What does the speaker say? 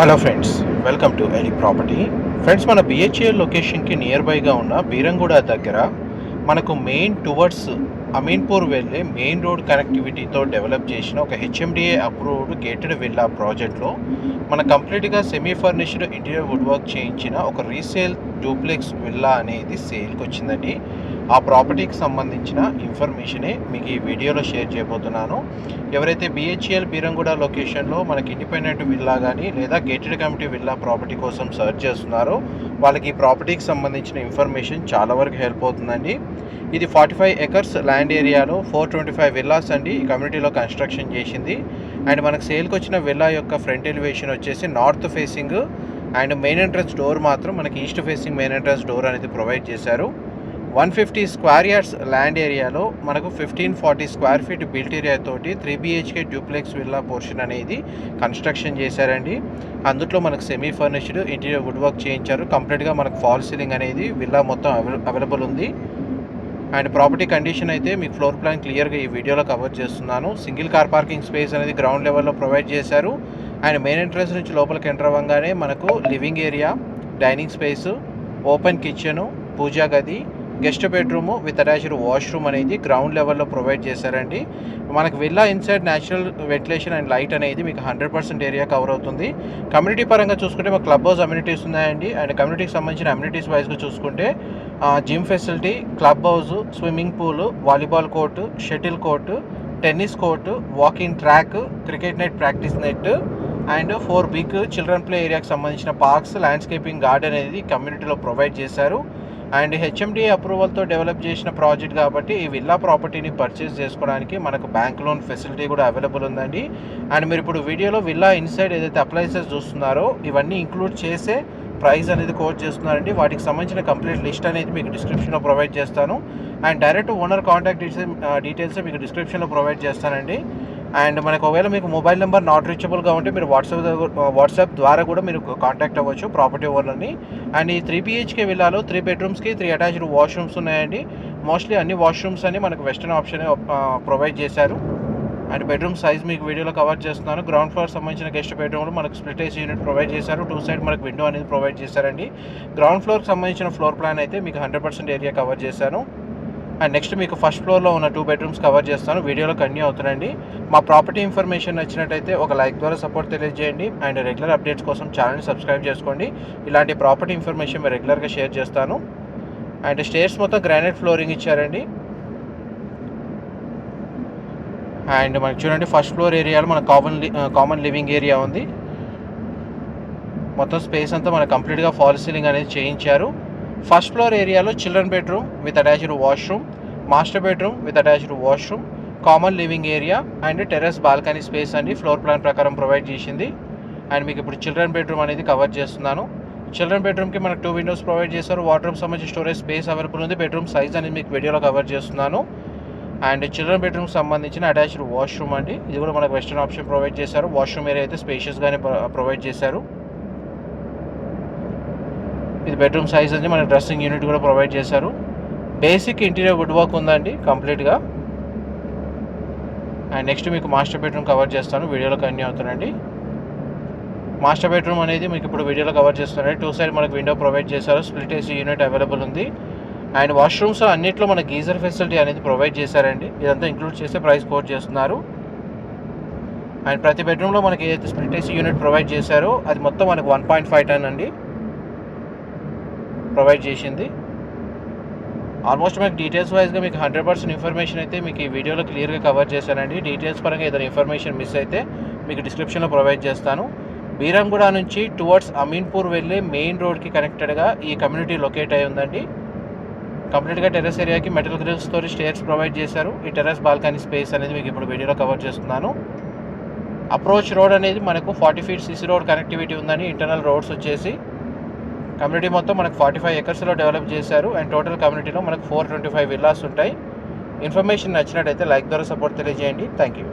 Hello friends welcome to ఎలి property friends మన BHEL లొకేషన్కి నియర్ బైగా ఉన్న బీరంగూడ దగ్గర మనకు మెయిన్ టువర్డ్స్ అమీన్పూర్ వెళ్ళే మెయిన్ రోడ్ కనెక్టివిటీతో డెవలప్ చేసిన ఒక హెచ్ఎండిఏ అప్రూవ్డ్ గేటెడ్ విల్లా ప్రాజెక్ట్లో మన కంప్లీట్గా semi furnished interior wood work చేయించిన ఒక రీసేల్ డూప్లెక్స్ విల్లా అనేది సేల్కి వచ్చిందండి. ఆ ప్రాపర్టీకి సంబంధించిన ఇన్ఫర్మేషనే మీకు ఈ వీడియోలో షేర్ చేయబోతున్నాను. ఎవరైతే బిహెచ్ఎల్ బీరంగూడ లొకేషన్లో మనకి ఇండిపెండెంట్ విల్లా కానీ లేదా గేటెడ్ కమిటీ విల్లా ప్రాపర్టీ కోసం సర్చ్ చేస్తున్నారో వాళ్ళకి ఈ ప్రాపర్టీకి సంబంధించిన ఇన్ఫర్మేషన్ చాలా వరకు హెల్ప్ అవుతుందండి. ఇది ఫార్టీ ఫైవ్ ఎకర్స్ ల్యాండ్ ఏరియాలో ఫోర్ ట్వంటీ ఫైవ్ విల్లాస్ అండి. ఈ కమ్యూనిటీలో కన్స్ట్రక్షన్ చేసింది. అండ్ మనకు సేల్కి వచ్చిన విల్లా యొక్క ఫ్రంట్ ఎలివేషన్ వచ్చేసి north facing and main entrance door మాత్రం మనకి east facing main entrance door అనేది ప్రొవైడ్ చేశారు. One fifty square yards land ఏరియాలో మనకు fifteen forty square feet built area తోటి three BHK duplex villa portion అనేది కన్స్ట్రక్షన్ చేశారండి. అందులో మనకు semi furnished interior wood work చేయించారు. కంప్లీట్గా మనకు ఫాల్ సీలింగ్ అనేది విల్లా మొత్తం అవైలబుల్ ఉంది. అండ్ ప్రాపర్టీ కండిషన్ అయితే మీకు ఫ్లోర్ ప్లాన్ క్లియర్గా ఈ వీడియోలో కవర్ చేస్తున్నాను. సింగిల్ కార్ పార్కింగ్ స్పేస్ అనేది గ్రౌండ్ లెవెల్లో ప్రొవైడ్ చేశారు. అండ్ మెయిన్ ఎంట్రన్స్ నుంచి లోపలికి ఎంటర్ అవ్వగానే మనకు living area dining space open kitchen puja గది guest bedroom with attached washroom అనేది గ్రౌండ్ లెవెల్లో ప్రొవైడ్ చేశారండి. మనకు villa inside natural ventilation and light అనేది మీకు హండ్రెడ్ పర్సెంట్ ఏరియా కవర్ అవుతుంది. కమ్యూనిటీ పరంగా చూసుకుంటే మాకు క్లబ్ హౌస్ అమ్యూనిటీస్ ఉన్నాయండి. అండ్ కమ్యూనిటీకి సంబంధించిన అమ్యూనిటీస్ వైజ్గా చూసుకుంటే gym facility club house swimming pool volleyball court shuttle court tennis court walking track cricket net practice net and four big children play ఏరియాకి సంబంధించిన పార్క్స్ ల్యాండ్స్కేపింగ్ గార్డెన్ అనేది కమ్యూనిటీలో provide చేశారు. అండ్ హెచ్ఎండి అప్రూవల్తో డెవలప్ చేసిన project కాబట్టి ఈ villa ప్రాపర్టీని పర్చేస్ చేసుకోవడానికి మనకు బ్యాంక్ లోన్ ఫెసిలిటీ కూడా అవైలబుల్ ఉందండి. అండ్ మీరు ఇప్పుడు వీడియోలో విల్లా ఇన్సైడ్ ఏదైతే అప్లైన్సెస్ చూస్తున్నారో ఇవన్నీ ఇంక్లూడ్ చేసే ప్రైస్ అనేది కోట్ చేస్తున్నారండి. వాటికి సంబంధించిన కంప్లీట్ లిస్ట్ అనేది మీకు డిస్క్రిప్షన్లో ప్రొవైడ్ చేస్తాను. And direct owner contact details మీకు డిస్క్రిప్షన్లో ప్రొవైడ్ చేస్తానండి. అండ్ మనకు ఒకవేళ మీకు మొబైల్ నెంబర్ నాట్ రీచబుల్గా ఉంటే మీరు వాట్సాప్ వాట్సాప్ ద్వారా కూడా మీరు కాంటాక్ట్ అవ్వచ్చు ప్రాపర్టీ ఓనర్ని. అండ్ ఈ త్రీ బిహెచ్కే విల్లాలో త్రీ బెడ్రూమ్స్కి త్రీ అటాచ్డ్ వాష్రూమ్స్ ఉన్నాయండి. మోస్ట్లీ అన్ని వాష్రూమ్స్ అని మనకు వెస్టర్న్ ఆప్షన్ ప్రొవైడ్ చేశారు. అండ్ బెడ్రూమ్ సైజ్ మీకు వీడియోలో కవర్ చేస్తున్నాను. గ్రౌండ్ ఫ్లోర్ సంబంధించిన గెస్ట్ బెడ్రూమ్లో మనకు స్ప్లిట్ ఏసీ యూనిట్ ప్రొవైడ్ చేశారు. టూ సైడ్ మనకు విండో అనేది ప్రొవైడ్ చేశారండి. గ్రౌండ్ ఫ్లోర్కి సంబంధించిన ఫ్లోర్ ప్లాన్ అయితే మీకు హండ్రెడ్ పర్సెంట్ ఏరియా కవర్ చేశాను. అండ్ నెక్స్ట్ మీకు ఫస్ట్ ఫ్లోర్లో ఉన్న టూ బెడ్రూమ్స్ కవర్ చేస్తాను. వీడియోలో కంటిన్యూ అవుతుందండి మా ప్రాపర్టీ ఇన్ఫర్మేషన్ నచ్చినట్టయితే ఒక లైక్ ద్వారా సపోర్ట్ తెలియజేయండి. అండ్ రెగ్యులర్ అప్డేట్స్ కోసం ఛానల్ని సబ్స్క్రైబ్ చేసుకోండి. ఇలాంటి ప్రాపర్టీ ఇన్ఫర్మేషన్ మేము రెగ్యులర్గా షేర్ చేస్తాను. అండ్ స్టేర్స్ మొత్తం గ్రానైట్ ఫ్లోరింగ్ ఇచ్చారండి. అండ్ మనకి చూడండి ఫస్ట్ ఫ్లోర్ ఏరియాలో మన కామన్ కామన్ లివింగ్ ఏరియా ఉంది. మొత్తం స్పేస్ అంతా మన కంప్లీట్గా ఫాల్ సీలింగ్ అనేది చేయించారు. ఫస్ట్ ఫ్లోర్ ఏరియాలో children bedroom with attached washroom master bedroom with attached washroom common living area and terrace balcony space అండి. ఫ్లోర్ ప్లాన్ ప్రకారం ప్రొవైడ్ చేసింది. అండ్ మీకు ఇప్పుడు చిల్డ్రన్ బెడ్రూమ్ అనేది కవర్ చేస్తున్నాను. చిల్డ్రన్ బెడ్రూమ్కి మనకు టూ విండోస్ ప్రొవైడ్ చేస్తారు వాటర్ సంబంధించి స్టోరేజ్ స్పేస్ అవైలబుల్ ఉంది. బెడ్రూమ్ సైజ్ అనేది మీకు వీడియోలో కవర్ చేస్తున్నాను. అండ్ చిల్డ్రన్ బెడ్రూమ్కి సంబంధించిన అటాచ్డ్ వాష్రూమ్ అండి. ఇది కూడా మనకు వెస్టర్న్ ఆప్షన్ ప్రొవైడ్ చేశారు. వాష్రూమ్ ఏరియా అయితే స్పేషియస్గానే ప్రొవైడ్ చేశారు. ఇది బెడ్రూమ్ సైజ్ అని మన డ్రెస్సింగ్ యూనిట్ కూడా ప్రొవైడ్ చేశారు. బేసిక్ ఇంటీరియర్ వుడ్ వర్క్ ఉందండి కంప్లీట్గా అండ్ నెక్స్ట్ మీకు మాస్టర్ బెడ్రూమ్ కవర్ చేస్తాను. వీడియోలో కన్యూ అవుతానండి. మాస్టర్ బెడ్రూమ్ అనేది మీకు ఇప్పుడు వీడియోలో కవర్ చేస్తున్నాయి. టూ సైడ్ మనకు విండో ప్రొవైడ్ చేశారు. స్ప్లిట్ ఏసీ యూనిట్ అవైలబుల్ ఉంది. అండ్ వాష్రూమ్స్ అన్నింటిలో మన గీజర్ ఫెసిలిటీ అనేది ప్రొవైడ్ చేశారండి. ఇదంతా ఇంక్లూడ్ చేస్తే ప్రైస్ కోట్ చేస్తున్నారు. అండ్ ప్రతి బెడ్రూమ్లో మనకి ఏదైతే స్ప్లిట్ ఏసీ యూనిట్ ప్రొవైడ్ చేశారో అది మొత్తం మనకు వన్ పాయింట్ ఫైవ్ టన్ అండి. ప్రొవైడ్ చేసింది. ఆల్మోస్ట్ మీకు డీటెయిల్స్ వైజ్గా మీకు హండ్రెడ్ పర్సెంట్ ఇన్ఫర్మేషన్ అయితే మీకు ఈ వీడియోలో క్లియర్గా కవర్ చేశానండి. డీటెయిల్స్ పరంగా ఏదైనా ఇన్ఫర్మేషన్ మిస్ అయితే మీకు డిస్క్రిప్షన్లో ప్రొవైడ్ చేస్తాను. బీరంగూడ నుంచి టువర్డ్స్ అమీన్పూర్ వెళ్ళే మెయిన్ రోడ్కి కనెక్టెడ్గా ఈ కమ్యూనిటీ లొకేట్ అయి ఉందండి. కంప్లీట్గా టెర్రస్ ఏరియాకి మెటల్ గ్రిల్స్తో స్టేర్స్ ప్రొవైడ్ చేశారు. ఈ టెర్రస్ బాల్కనీ స్పేస్ అనేది మీకు ఇప్పుడు వీడియోలో కవర్ చేస్తున్నాను. అప్రోచ్ రోడ్ అనేది మనకు forty feet CC road connectivity ఉందని ఇంటర్నల్ రోడ్స్ వచ్చేసి కమ్యూనిటీ మొత్తం మనకు ఫార్టీ ఫైవ్ ఎకర్స్లో డెవలప్ చేశారు. అండ్ టోటల్ కమ్యూనిటీలో మనకు ఫోర్ ట్వంటీ ఫైవ్ విల్లాస్ ఉంటాయి. ఇన్ఫర్మేషన్ నచ్చినట్టయితే లైక్ ద్వారా సపోర్ట్ తెలియజేయండి. Thank you